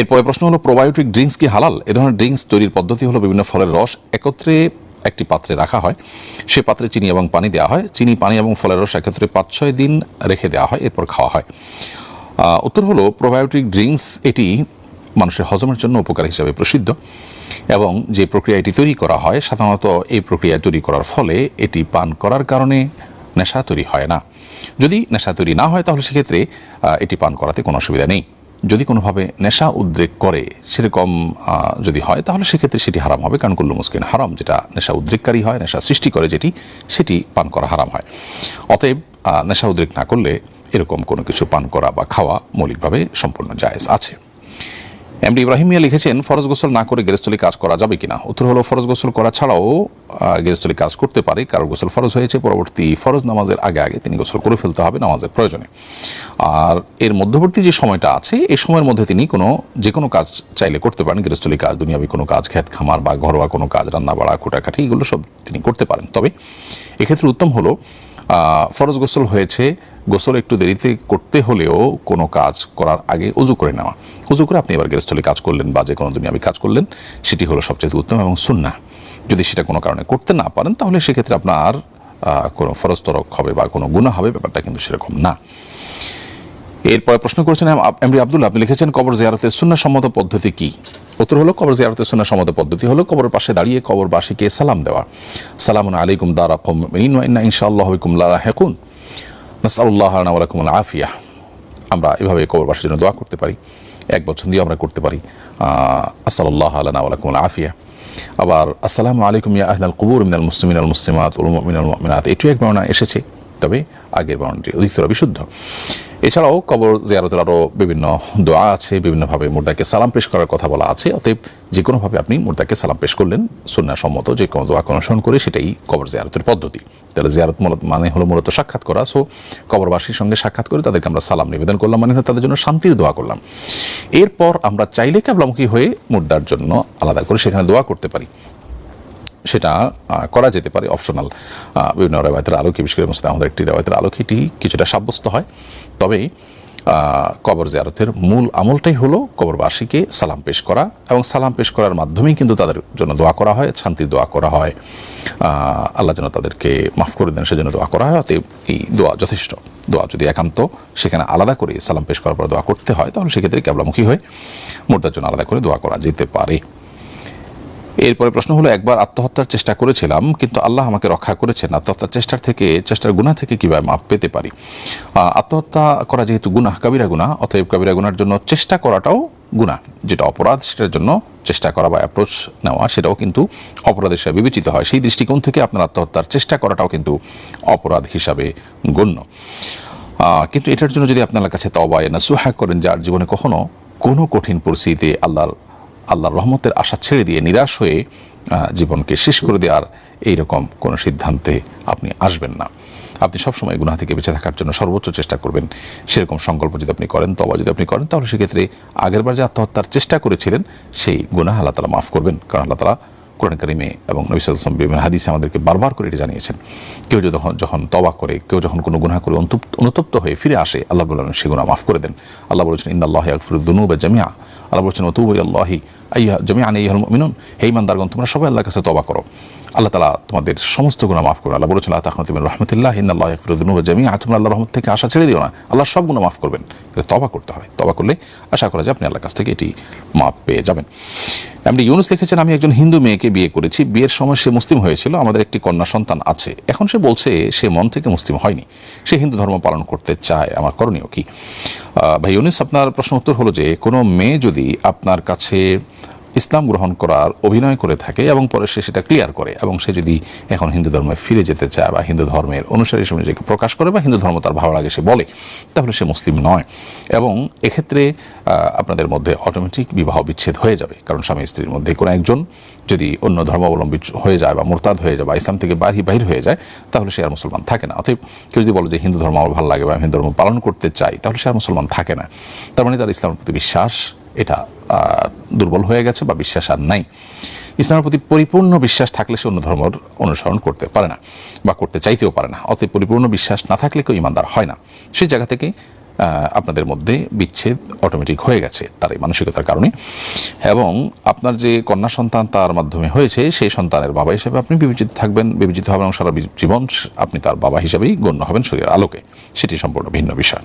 এরপরে প্রশ্ন হলো প্রোবায়োটিক ড্রিঙ্কস কি হালাল? এ ধরনের ড্রিঙ্কস তৈরির পদ্ধতি হলো বিভিন্ন ফলের রস একত্রে একটি পাত্রে রাখা হয়। সে পাত্রে চিনি এবং পানি দেওয়া হয়। চিনি, পানি এবং ফলের রস একত্রে পাঁচ ছয় দিন রেখে দেওয়া হয়, এরপর খাওয়া হয়। উত্তর হলো প্রোবায়োটিক ড্রিঙ্কস এটি মানুষের হজমের জন্য উপকার হিসাবে প্রসিদ্ধ এবং যে প্রক্রিয়া এটি তৈরি করা হয়, সাধারণত এই প্রক্রিয়া তৈরি করার ফলে এটি পান করার কারণে নেশা তৈরি হয় না। যদি নেশা তৈরি না হয়, তাহলে সেক্ষেত্রে এটি পান করাতে কোনো অসুবিধা নেই। যদি কোনোভাবে নেশা উদ্রেক করে, সেরকম যদি হয়, তাহলে সেক্ষেত্রে সেটি হারাম হবে। কারণ কুল্লু মুসকিন হারাম, যেটা নেশা উদ্রেককারী হয়, নেশা সৃষ্টি করে যেটি, সেটি পান করা হারাম হয়। অতএব নেশা উদ্রেক না করলে এরকম কোনো কিছু পান করা বা খাওয়া মৌলিকভাবে সম্পূর্ণ জায়েজ আছে। এমডি ইব্রাহিম মিয়া লিখেছেন, ফরজ গোসল না করে গেরস্থলী কাজ করা যাবে কিনা? উত্তর হলো, ফরজ গোসল করা ছাড়াও গেরস্থলী কাজ করতে পারে কারও গোসল ফরজ হয়েছে, পরবর্তী ফরজ নামাজের আগে আগে তিনি গোসল করে ফেলতে হবে নামাজের প্রয়োজনে। আর এর মধ্যবর্তী যে সময়টা আছে, এই সময়ের মধ্যে তিনি কোনো, যে কোনো কাজ চাইলে করতে পারেন গৃহস্থলী কাজ, দুনিয়াবি কোনো কাজ খ্যাত খামার বা ঘরোয়া কোনো কাজ রান্না বাড়া কোটাকাটি এগুলো সব তিনি করতে পারেন। তবে এক্ষেত্রে উত্তম হলো ফরজ গোসল হয়েছে, গোসল একটু দেরিতে করতে হলেও কোনো কাজ করার আগে উজু করে নেওয়া। উজু করে আপনি এবার গৃহস্থলী কাজ করলেন বা যে কোনো দুনিয়াবি কাজ করলেন, সেটি হলো সবচেয়ে উত্তম এবং সুন্না যদি সেটা কোনো কারণে করতে না পারেন, তাহলে সেক্ষেত্রে আপনার কোনো ফরজ তরক হবে বা কোনো গুণা হবে, ব্যাপারটা কিন্তু সেরকম না। এরপরে প্রশ্ন করেছেন এমডি আব্দুল্লাহ, আপনি লিখেছেন কবর জিয়ারতের সুন্না সম্মত পদ্ধতি কি? উত্তর হলো, কবর জিয়ারতের সুন্না সম্মত পদ্ধতি হলো, কবরের পাশে দাঁড়িয়ে কবরবাসীকে সালাম দেওয়া। সালাম আলাইকুম দারা কম ইন্না ইনশাআল্লাহ বিকুম লারা হেকুন নাসাউল্লাহ আলাইকুম আফিয়া। আমরা এভাবে কবরবাসীর জন্য দোয়া করতে পারি, এক বছর দিয়ে আমরা করতে পারি। আসাল্লাহ আলানা আফিয়া। আবার, আসসালামু আলাইকুম ইয়া আহলাল কবুর মিনাল মুসলিমিন আল মুসলিমাত, উল মুমিনাল মুমিনাত। এটিও এক বর্ণনা এসেছে। তবে আগের বর্ণনাটি অধিকতর বিশুদ্ধ। এছাড়াও কবর জিয়ারতের আরও বিভিন্ন দোয়া আছে, বিভিন্নভাবে মুর্দাকে সালাম পেশ করার কথা বলা আছে। অতএব যে কোনোভাবে আপনি মুর্দাকে সালাম পেশ করলেন সম্মত যে কোনো দোয়াকে অনুসরণ করে সেটাই কবর জিয়ারতের পদ্ধতি। তাহলে জিয়ারত মূলত মানে হলো মূলত সাক্ষাৎ করা। সো কবরবাসীর সঙ্গে সাক্ষাৎ করে তাদেরকে আমরা সালাম নিবেদন করলাম মানে তাদের জন্য শান্তির দোয়া করলাম। এরপর আমরা চাইলে ক্যাবলামুখী হয়ে মুর্দার জন্য আলাদা করে সেখানে দোয়া করতে পারি। সেটা করা যেতে পারে অপশনাল বিভিন্ন রেওয়ায়তের আলোকে, বিশেষ করে মুস্তাদ আমাদের একটি রেওয়ায়তের আলোকে এটি কিছুটা সাব্যস্ত হয়। তবে কবর জিয়ারতের মূল আমলটাই হলো কবরবাসীকে সালাম পেশ করা এবং সালাম পেশ করার মাধ্যমেই কিন্তু তাদের জন্য দোয়া করা হয়, শান্তির দোয়া করা হয়। আল্লাহ যেন তাদেরকে মাফ করে দেন, সেজন্য দোয়া করা হয়, অতএব এই দোয়া যথেষ্ট। দোয়া যদি একান্ত, সেখানে আলাদা করে সালাম পেশ করার পর দোয়া করতে হয়, তাহলে সেক্ষেত্রে ক্যাবলামুখী হয়ে মুর্দার জন্য আলাদা করে দোয়া করা যেতে পারে। এরপরে প্রশ্ন হলো, একবার আত্মহত্যার চেষ্টা করেছিলাম, কিন্তু আল্লাহ আমাকে রক্ষা করেছেন। আত্মহত্যার চেষ্টার থেকে, চেষ্টার গুণা থেকে কীভাবে মাপ পেতে পারি? আত্মহত্যা করা যেহেতু গুনাহ, কাবিরা গুণা অতএব কাবিরা গুনার জন্য চেষ্টা করাটাও গুণা যেটা অপরাধ, সেটার জন্য চেষ্টা করা বা অ্যাপ্রোচ নেওয়া, সেটাও কিন্তু অপরাধ হিসাবে বিবেচিত হয়। সেই দৃষ্টিকোণ থেকে আপনার আত্মহত্যার চেষ্টা করাটাও কিন্তু অপরাধ হিসাবে গণ্য। কিন্তু এটার জন্য যদি আপনার কাছে তবায় না সুহা করেন, যার জীবনে কখনো কোনো কঠিন পরিস্থিতিতে আল্লাহর আল্লাহর রহমতের আশা ছেড়ে দিয়ে নিরাশ হয়ে জীবনকে শেষ করে দেওয়ার এইরকম কোনো সিদ্ধান্তে আপনি আসবেন না। আপনি সবসময় গুণা থেকে বেঁচে থাকার জন্য সর্বোচ্চ চেষ্টা করবেন। সেরকম সংকল্প যদি আপনি করেন তবা যদি আপনি করেন, তাহলে সেক্ষেত্রে আগেরবার যে আত্মহত্যার চেষ্টা করেছিলেন, সেই গুণা আল্লাহ তালা মাফ করবেন। কারণ আল্লাহ তালা কোরআন কারিমে এবং নবিসাম হাদিসে আমাদেরকে বারবার করে এটি জানিয়েছেন। কেউ যখন যখন তবা করে, কেউ যখন কোনো গুণা করে অনুতপ্ত হয়ে ফিরে আসে, আল্লাহ বলেন সে গুণা মাফ করে দেন। আল্লাহ বলেছেন ইন্দাল্লাহ আকফরুদ্দুনুবা জামিয়া আল্লাহ বলছেন অতুব আল্লাহি আইয়া জামিয়া আনে ইহল মিনুন হেইমান দারগন তোমরা সবাই আল্লাহর কাছে তবা করো। আল্লাহ তালা তোমাদের সমস্ত গুণা মাফ করো আল্লাহ বলেছেন আল্লাহ তাহমতিবিন রহমতুল্লাহ ইন্দাল্লাহ আকফরুদ্দুনুবা জামিয়া তোমরা আল্লাহ রহমত থেকে আশা ছেড়ে দিও না। আল্লাহ সব গুণা মাফ করবেন। তবা করতে হবে। তবা করলে আশা করা যায় আপনি আল্লাহর কাছ থেকে এটি মাফ পেয়ে যাবেন। এমনি ইউনুস লিখেছেন, আমি একজন হিন্দু মেয়েকে বিয়ে করেছি। বিয়ের সময় সে মুসলিম হয়েছিল। আমাদের একটি কন্যা সন্তান আছে। এখন সে বলছে, সে মন থেকে মুসলিম হয়নি। সে হিন্দু ধর্ম পালন করতে চায়। আমার করণীয় কি? ভাই ইউনুস, আপনার প্রশ্ন উত্তর হলো যে, কোনো মেয়ে যদি আপনার কাছে ইসলাম গ্রহণ করার অভিনয় করে থাকে এবং পরে সে সেটা ক্লিয়ার করে এবং সে যদি এখন হিন্দু ধর্মে ফিরে যেতে চায় বা হিন্দু ধর্মের অনুসারী হিসেবে নিজেকে প্রকাশ করে বা হিন্দু ধর্ম তার ভালো লাগে সে বলে, তাহলে সে মুসলিম নয়। এবং এক্ষেত্রে আপনাদের মধ্যে অটোমেটিক বিবাহ বিচ্ছেদ হয়ে যাবে। কারণ স্বামী স্ত্রীর মধ্যে কোনো একজন যদি অন্য ধর্মাবলম্বী হয়ে যায় বা মোরতাদ হয়ে যায় বা ইসলাম থেকে বাহি, বাহির হয়ে যায়, তাহলে সে আর মুসলমান থাকে না। অতএব কেউ যদি বলে যে হিন্দু ধর্ম আমার ভালো লাগে বা হিন্দু ধর্ম পালন করতে চাই, তাহলে সে আর মুসলমান থাকে না। তার মানে তার ইসলামের প্রতি বিশ্বাস, এটা দুর্বল হয়ে গেছে বা বিশ্বাস আর নাই। ইসলামের প্রতি পরিপূর্ণ বিশ্বাস থাকলে সে অন্য ধর্মের অনুসরণ করতে পারে না বা করতে চাইতেও পারে না। অতএব পরিপূর্ণ বিশ্বাস না থাকলে কেউ ইমানদার হয় না। সেই জায়গা থেকে আপনাদের মধ্যে বিচ্ছেদ অটোমেটিক হয়ে গেছে তার এই মানসিকতার কারণে। এবং আপনার যে কন্যা সন্তান তার মাধ্যমে হয়েছে, সেই সন্তানের বাবা হিসেবে আপনি বিবেচিত থাকবেন, বিবেচিত হবেন এবং সারা জীবন আপনি তার বাবা হিসেবেই গণ্য হবেন শরীরের আলোকে। সেটি সম্পূর্ণ ভিন্ন বিষয়।